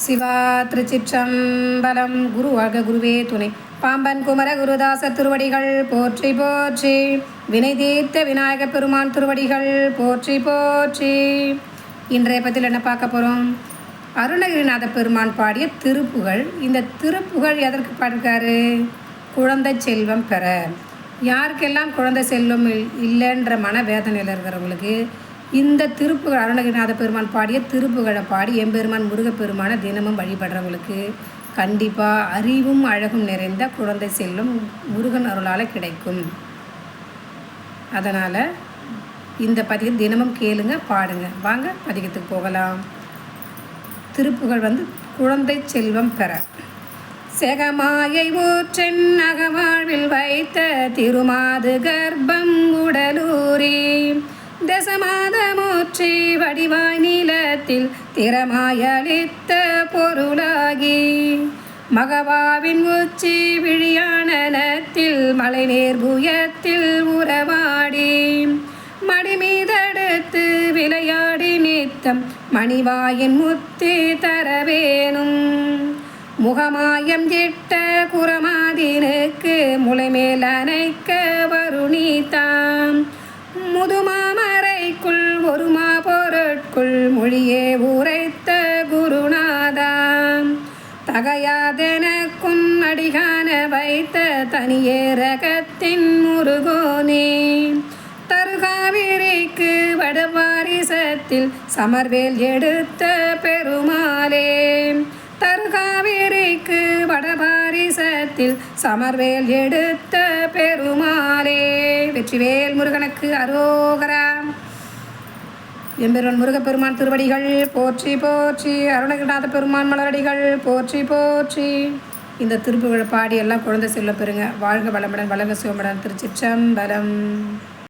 சிவா திருச்சிற்றம்பலம். குரு வாழ்க குருவே துணை. பாம்பன் குமர குருதாச திருவடிகள் போற்றி போற்றி. வினை தீர்த்த விநாயக பெருமான் திருவடிகள் போற்றி போற்றி. இன்றைய பற்றியில் என்ன பார்க்க போகிறோம் அருணகிரிநாத பெருமான் பாடிய திருப்புகழ். இந்த திருப்புகழ் எதற்கு பாடிருக்காரு? குழந்தை செல்வம் பெற. யாருக்கெல்லாம் குழந்தை செல்வம் இல்- மன வேதனையில் இருக்கிறவங்களுக்கு இந்த திருப்புகழ் அருணகிரிநாத பெருமான் பாடிய திருப்புகழை பாடி எம்பெருமான் முருகப்பெருமான தினமும் வழிபடுறவங்களுக்கு கண்டிப்பாக அறிவும் அழகும் நிறைந்த குழந்தை செல்லும் முருகன் அருளால் கிடைக்கும். அதனால் இந்த பதிகம் தினமும் கேளுங்க பாடுங்க. வாங்க பதிகத்துக்கு போகலாம். திருப்புகழ் வந்து குழந்தை செல்வம் பெற. செகமாயை ஊற்றென் அகவாழ்வில் வைத்த திருமாது கர்ப்பம் உடலூரி. தசமாதமூற்றி வடிவாய் நீளத்தில் திறமாயளித்த பொருளாகி மகவாவின் உச்சி விழியானத்தில் மலைநேர் புயத்தில் உறவாடி மடிமீதடுத்து விளையாடி நித்தம் மணிவாயின் முத்தி தரவேனும். முகமாயம் திட்ட குரமாதினுக்கு முளைமேல் அணைக்க வருணித்தாம் முதுமா பொருட்குள் மொழியே உரைத்த குருநாதாம் தகையாதெனக்கும் அடிகான வைத்த தனியே ரகத்தின் முருகோனே. தருகாவிரிக்கு வடவாரிசத்தில் சமர்வேல் எடுத்த பெருமாளே. தருகாவிரிக்கு வடபாரிசத்தில் சமர்வேல் எடுத்த பெருமாளே. வெற்றிவேல் முருகனுக்கு அரோகரா. எம்பெருமான் முருகப்பெருமான் திருவடிகள் போற்றி போற்றி. அருணகிரிநாத பெருமான் மலரடிகள் போற்றி போற்றி. இந்த திருப்புகழை பாடி எல்லாம் குழந்தை செல்ல பெறுங்க. வாழ்க வளமுடன் வளர்க சிவமுடன். திருச்சிற்றம்பலம்.